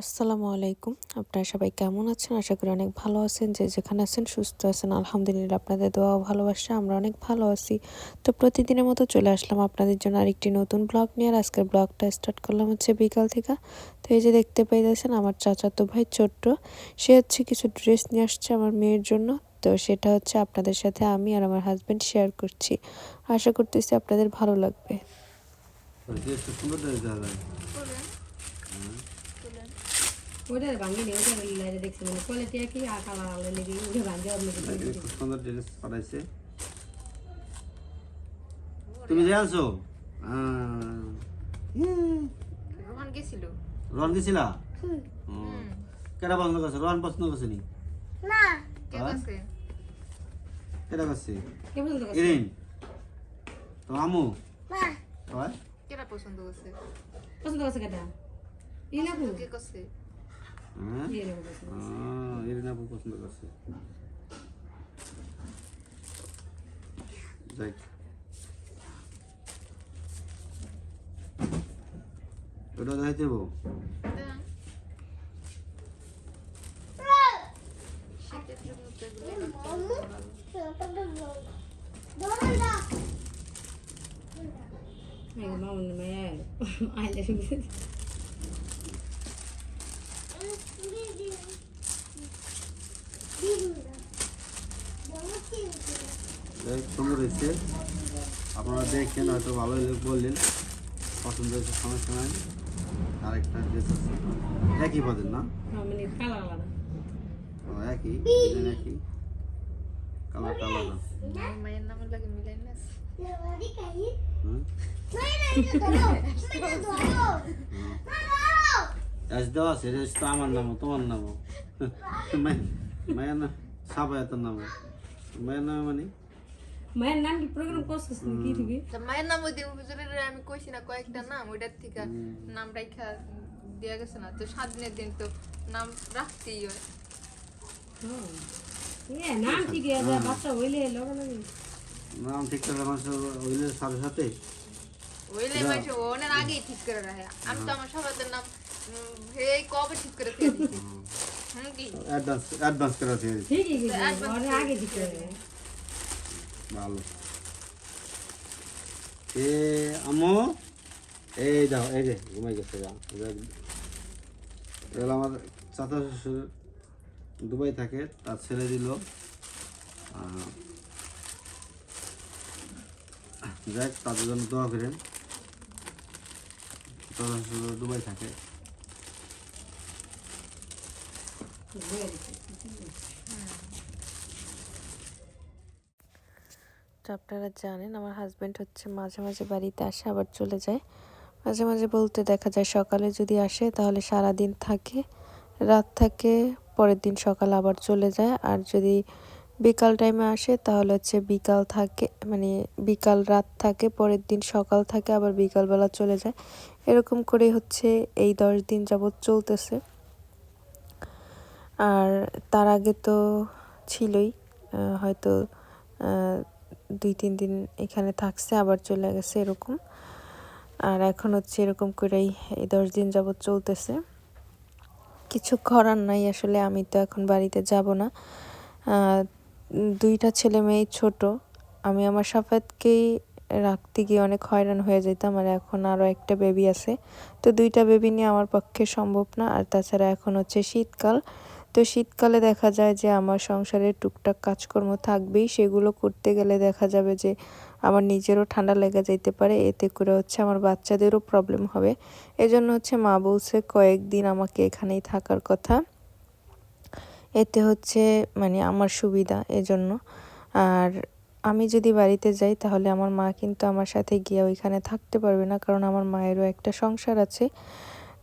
আসসালামু আলাইকুম। আপনারা সবাই কেমন আছেন? আশা করি অনেক ভালো আছেন। যে যেখানে আছেন সুস্থ আছেন। আলহামদুলিল্লাহ আপনাদের দোয়া ভালোবাসা, আমরা অনেক ভালো আছি। তো প্রতিদিনের মতো চলে আসলাম আপনাদের জন্য আরেকটি নতুন ব্লগ নিয়ে। আর আজকের ব্লগটা স্টার্ট করলাম হচ্ছে বিকাল থেকে। তো এই যে দেখতে পাইতেছেন, আমার চাচাতো ভাই ছোট্ট। সে হচ্ছে কিছু ড্রেস নিয়ে আসছে আমার মেয়ের জন্য। তো সেটা হচ্ছে আপনাদের সাথে আমি আর আমার হাজব্যান্ড শেয়ার করছি। আশা করতেছি আপনাদের ভালো লাগবে। ড্রেসটা সুন্দর ড্রেস দেওয়া যায় ওটা ভাঙ্গি নেই ওটা লাইরে দেখছি মানে কোয়ালিটি কি আর কালার আলো লেগে ওটা ভাঙ্গি আর লেগে খুব সুন্দর ড্রেস পাঠাইছে। তুমি যে আছো রোহান গেছিল? রন গেছিলা? কেটা পছন্দ করছে? রন পছন্দ করছে নি? কে হ্যাঁ? গেছে কেটা করছে? কে পছন্দ করছে? ইরিন। তো আমু হয় কেটা পছন্দ করছে? পছন্দ করছে কেটা ইলাপু কে করছে? হ্যাঁ ইলাপু পছন্দ করছে যাই ওটা দেখাই দেবো দেন। শীতের জন্য তো এগুলো এই মামুন মায়া আইলে হোক, সুন্দর হয়েছে। আপনারা দেখেন হয়তো ভালো বললেন পছন্দ হয়েছে সমস্যা নাই। আরেকটা ড্রেস আছে। একই পাবেন না? মানে একই একই। কালারটা আলাদা। আমার মায়ের নামের লাগে মিলাই না। হুম? দেওয়া আছে তো আমার নামও তোমার নামও। মায়ের- নাম সাবায়াতের নামও। মায়ের নামে মানে? মায়ের নাম কি প্রোগ্রাম করছিস কি তুমি মায়ের নাম ওই হুজুরের আমি কইছি না কয়েকটা নাম ওইটার থেকে নাম রাখা দেয়া গেছে না। তো সাত দিনের দিন তো নাম রাখতেই হয়। নাম ঠিক আছে। বাচ্চা হইলে লগা লাগে। নাম ঠিক করে মানুষের হইলে সাথে সাথে? ওইলে মাসে ওনার আগেই ঠিক করে রাখে। আমি তো আমার সবাইদের নাম হে কবে ঠিক করে দিছি? হুম। কি? অ্যাডভান্স অ্যাডভান্স করে দিয়ে দিচ্ছি। ঠিকই গেছে আগে ঠিক করে ভালো। এ আমো, এই যাও এই যে ঘুমাই গেছে এগুলো আমার চাচা শ্বশুর দুবাই থাকে, তার ছেলে দিল। যাক, তাদের জন্য দোয়া করেন। শ্বশুর দুবাই থাকে। তো আপনারা জানেন, আমার হাজব্যান্ড হচ্ছে মাঝে মাঝে বাড়িতে আসে, আবার চলে যায়। মাঝে মাঝে বলতে দেখা যায় সকালে যদি আসে, তাহলে সারা দিন থাকে, রাত থাকে, পরের দিন সকাল আবার চলে যায়। আর যদি বিকাল টাইমে আসে, তাহলে হচ্ছে বিকাল থাকে মানে বিকাল রাত থাকে, পরের দিন সকাল থাকে, আবার বিকালবেলা চলে যায়। এরকম করে হচ্ছে এই দশ দিন যাবৎ চলতেছে। আর তার আগে তো ছিলই হয়তো দুই, তিন দিন এখানে থাকছে, আবার চলে গেছে এরকম। আর এখন হচ্ছে এরকম করেই এই দশ দিন যাবৎ চলতেছে। কিছু করার নাই আসলে, আমি তো এখন বাড়িতে যাব না। দুইটা ছেলে মেয়ে ছোট, আমি আমার সাফাতকেই রাখতে গিয়ে অনেক হয়রান হয়ে যেতাম আর এখন আরও একটা বেবি আছে। তো দুইটা বেবি নিয়ে আমার পক্ষে সম্ভব না, আর তাছাড়া এখন হচ্ছে শীতকাল। তো শীতকালে দেখা যায় যে আমার সংসারের টুকটাক কাজকর্ম থাকবেই। সেগুলো করতে গেলে দেখা যাবে যে আমার নিজেরও ঠান্ডা লেগে যেতে পারে। এতে করে হচ্ছে আমার বাচ্চাদেরও প্রবলেম হবে। এজন্য হচ্ছে মা বলছে কয়েকদিন আমাকে এখানেই থাকার কথা। এতে হচ্ছে মানে আমার সুবিধা এজন্য। আর আমি যদি বাড়িতে যাই তাহলে আমার মা কিন্তু আমার সাথে গিয়ে ওইখানে থাকতে পারবে না। কারণ আমার মায়েরও একটা সংসার আছে।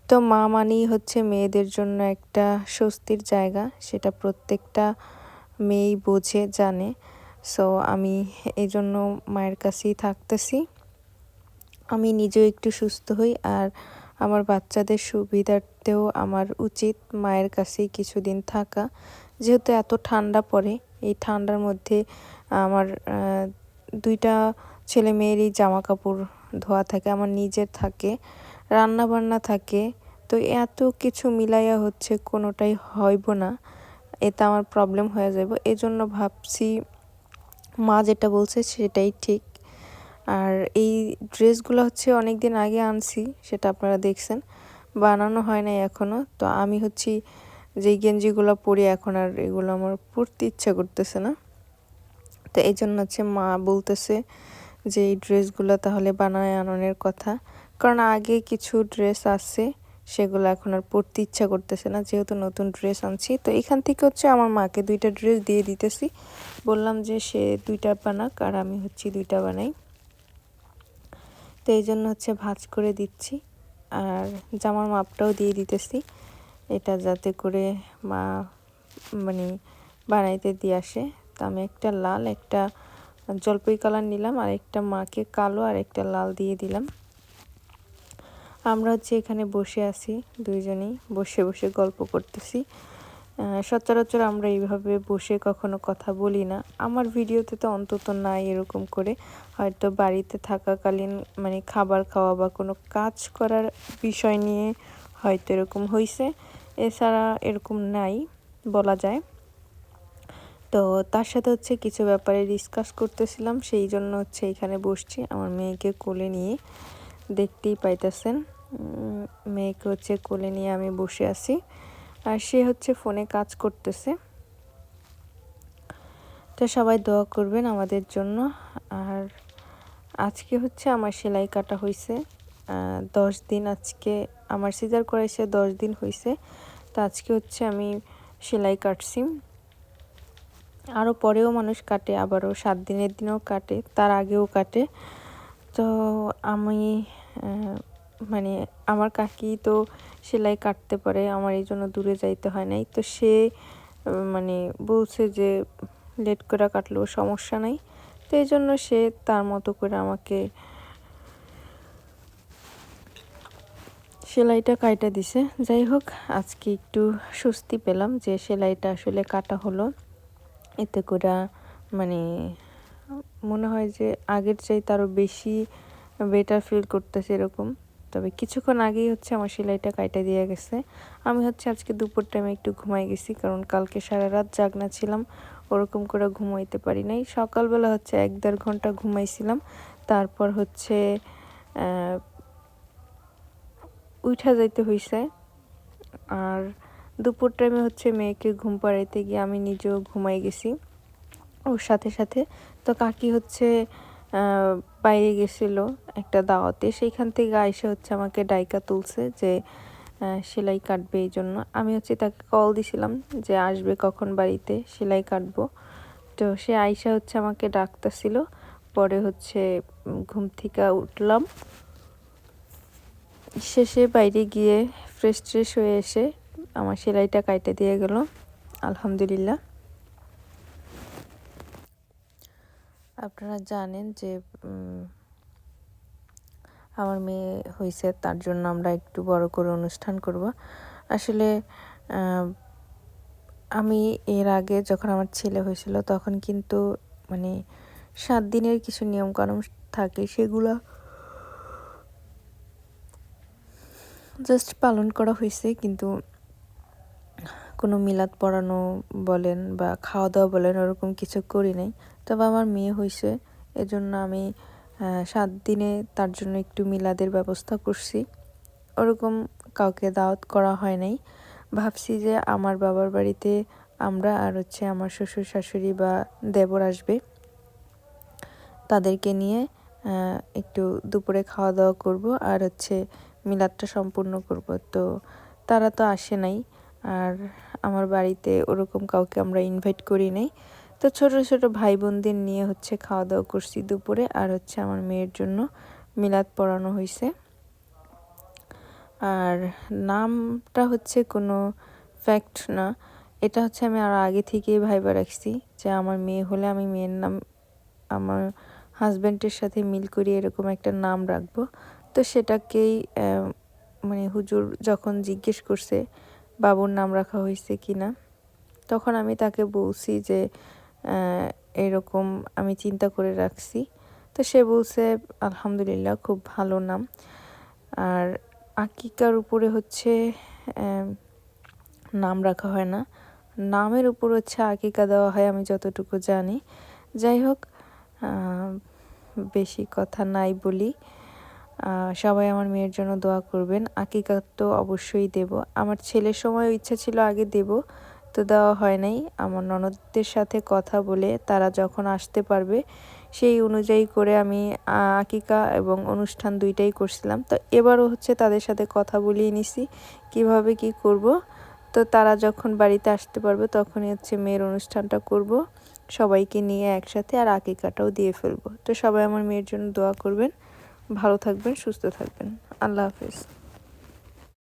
তো মা মানেই হচ্ছে মেয়েদের জন্য একটা স্বস্তির জায়গা, সেটা প্রত্যেকটা মেয়েই বোঝে, জানে। সো আমি এই জন্য মায়ের কাছেই থাকতেছি। আমি নিজেও একটু সুস্থ হই, আর আমার বাচ্চাদের সুবিধার্থেও আমার উচিত মায়ের কাছেই কিছুদিন থাকা। যেহেতু এত ঠান্ডা পড়ে, এই ঠান্ডার মধ্যে আমার দুইটা ছেলে মেয়েরই জামা কাপড় ধোয়া থাকে, আমার নিজের থাকে রান্না বান্না থাকে তো এত কিছু মিলাইয়া হচ্ছে কোনোটাই হইব না। এতে আমার প্রবলেম হয়ে যাব এজন্য ভাবছি মা যেটা বলছে সেটাই ঠিক। আর এই ড্রেসগুলো হচ্ছে অনেক দিন আগে আনছি, সেটা আপনারা দেখছেন। বানানো হয় নাই এখনও তো আমি হচ্ছি যেই গেঞ্জিগুলো পরি এখন আর এগুলো আমার পরতে ইচ্ছা করতেছে না। তো এই জন্য হচ্ছে মা বলতেছে যে এই ড্রেসগুলো তাহলে বানায় আননের কথা। কারণ আগে কিছু ড্রেস আছে সেগুলো এখন আর পরতে ইচ্ছা করতেছে না, যেহেতু নতুন ড্রেস আনছি। তো এখান থেকে হচ্ছে আমার মাকে দুইটা ড্রেস দিয়ে দিতেছি। বললাম যে সে দুইটা বানাক আর আমি হচ্ছে দুইটা বানাই। তো এই জন্য হচ্ছে ভাজ করে দিচ্ছি আর জামার মাপটাও দিয়ে দিতেছি। এটা যাতে করে মা মানে বানাইতে দিয়ে আসে। তো আমি একটা লাল, একটা জলপাই কালার নিলাম আর একটা মাকে কালো আর একটা লাল দিয়ে দিলাম। আমরা হচ্ছে এখানে বসে আছি, দুইজনেই বসে বসে গল্প করতেছি। সচরাচর আমরা এইভাবে বসে কখনো কথা বলি না। আমার ভিডিওতে তো অন্তত নাই এরকম করে। হয়তো বাড়িতে থাকাকালীন মানে খাবার খাওয়া বা কোনো কাজ করার বিষয় নিয়ে হয়তো এরকম হয়েছে এছাড়া এরকম নাই, বলা যায়। তো তার সাথে হচ্ছে কিছু ব্যাপারে ডিসকাস করতেছিলাম, সেই জন্য হচ্ছে এখানে বসছি। আমার মেয়েকে কোলে নিয়ে দেখতেই পাইতেছেন। মেয়েকে হচ্ছে কোলে নিয়ে আমি বসে আছি। আর সে হচ্ছে ফোনে কাজ করতেছে। তো সবাই দোয়া করবেন আমাদের জন্য। আর আজকে হচ্ছে আমার সেলাই কাটা হয়েছে দশ দিন আজকে আমার সিজার করাইছে, দশ দিন হয়েছে তো আজকে হচ্ছে আমি সেলাই কাটছি। আরও পরেও মানুষ কাটে, আবারও সাত দিনের দিনেও কাটে, তার আগেও কাটে। তো আমি মানে আমার কাকি তো সেলাই কাটতে পারে, আমার এই জন্য দূরে যাইতে হয় নাই। তো সে মানে বলছে যে, লেট করে কাটলেও সমস্যা নাই। তো এই জন্য সে তার মতো করে আমাকে সেলাইটা কাটা দিছে। যাই হোক, আজকে একটু স্বস্তি পেলাম যে সেলাইটা আসলে কাটা হলো। এতে করে মানে মনে হয় যে আগের চাইতে আরও বেশি বেটার ফিল করতেছে এরকম। তবে কিছুক্ষণ আগেই হচ্ছে আমার সেলাইটা কাইটা দিয়ে গেছে। আমি হচ্ছে আজকে দুপুর টাইমে একটু ঘুমাই গেছি, কারণ কালকে সারা রাত জাগনা ছিলাম, ওরকম করে ঘুমাইতে পারি নাই। সকালবেলা হচ্ছে এক দেড় ঘণ্টা ঘুমাইছিলাম, তারপর হচ্ছে উঠা যাইতে হইছে। আর দুপুর টাইমে হচ্ছে মেয়েকে ঘুম পাড়াইতে গিয়ে আমি নিজেও ঘুমাই গেছি। ওর সাথে সাথে তো কাকি হচ্ছে বাইরে গেছিল একটা দাওয়াতে। সেইখান থেকে আইসে হচ্ছে আমাকে ডাইকা তুলছে যে সেলাই কাটবে এই জন্য। আমি হচ্ছে তাকে কল দিছিলাম যে, আসবে কখন বাড়িতে? সেলাই কাটবো। তো সে আইসা হচ্ছে আমাকে ডাকতেছিল। পরে হচ্ছে ঘুম থেকে উঠলাম। শেষে বাইরে গিয়ে ফ্রেশ ট্রেশ হয়ে এসে আমার সেলাইটা কাইটে দিয়ে গেল। আলহামদুলিল্লাহ। আপনারা জানেন যে আমার মেয়ে হয়েছে তার জন্য আমরা একটু বড় করে অনুষ্ঠান করব। আসলে আমি এর আগে যখন আমার ছেলে হয়েছিল, তখন কিন্তু মানে সাত দিনের কিছু নিয়মকানুন থাকে, সেগুলো জাস্ট পালন করা হয়েছে। কিন্তু কোনো মিলাদ পড়ানো বলেন বা খাওয়া দাওয়া বলেন, ওরকম কিছু করি নাই। তবে আমার মেয়ে হয়েছে এজন্য আমি সাত দিনে তার জন্য একটু মিলাদের ব্যবস্থা করছি। ওরকম কাউকে দাওয়াত করা হয় নাই। ভাবছি যে আমার বাবার বাড়িতে আমরা আর হচ্ছে আমার শ্বশুর, শাশুড়ি বা দেবর আসবে। তাদেরকে নিয়ে একটু দুপুরে খাওয়া দাওয়া করব আর হচ্ছে মিলাদটা সম্পূর্ণ করব। তো তারা তো আসে নাই, আর আমার বাড়িতে ওরকম কাউকে আমরা ইনভাইট করি নাই। তো ছোট ছোট ভাই বোনদের নিয়ে হচ্ছে খাওয়া দাওয়া করছি দুপুরে। আর হচ্ছে আমার মেয়ের জন্য মিলাদ পড়ানো হয়েছে আর নামটা হচ্ছে কোনো ফ্যাক্ট না। এটা হচ্ছে আমি আর আগে থেকেই ভাইবা রাখছি যে আমার মেয়ে হলে আমি মেয়ের নাম, আমার হাজব্যান্ডের সাথে মিল করিয়ে এরকম একটা নাম রাখব। তো সেটাকেই মানে হুজুর যখন জিজ্ঞেস করছে, বাবুর নাম রাখা হয়েছে কি না তখন আমি তাকে বলছি যে এরকম আমি চিন্তা করে রাখছি। তো সে বলছে, আলহামদুলিল্লাহ, খুব ভালো নাম। আর আকিকার উপরে হচ্ছে নাম রাখা হয় না। নামের উপর হচ্ছে আকিকা দেওয়া হয়, আমি যতটুকু জানি। যাই হোক বেশি কথা নাই বলি। সবাই আমার মেয়ের জন্য দোয়া করবেন। আকিকা তো অবশ্যই দেব। আমার ছেলের সময় ইচ্ছা ছিল আগে দেব। তো দেওয়া হয় নাই। আমার ননদদের সাথে কথা বলে তারা যখন আসতে পারবে, সেই অনুযায়ী করে আমি আকিকা এবং অনুষ্ঠান দুইটাই করছিলাম। তো এবারও হচ্ছে তাদের সাথে কথা বলিয়ে নিছি, কীভাবে কি করব। তো তারা যখন বাড়িতে আসতে পারবে, তখনই হচ্ছে মেয়ের অনুষ্ঠানটা করব। সবাইকে নিয়ে একসাথে আর আকিকাটাও দিয়ে ফেলব। তো সবাই আমার মেয়ের জন্য দোয়া করবেন। ভালো থাকবেন, সুস্থ থাকবেন। আল্লাহ হাফিজ।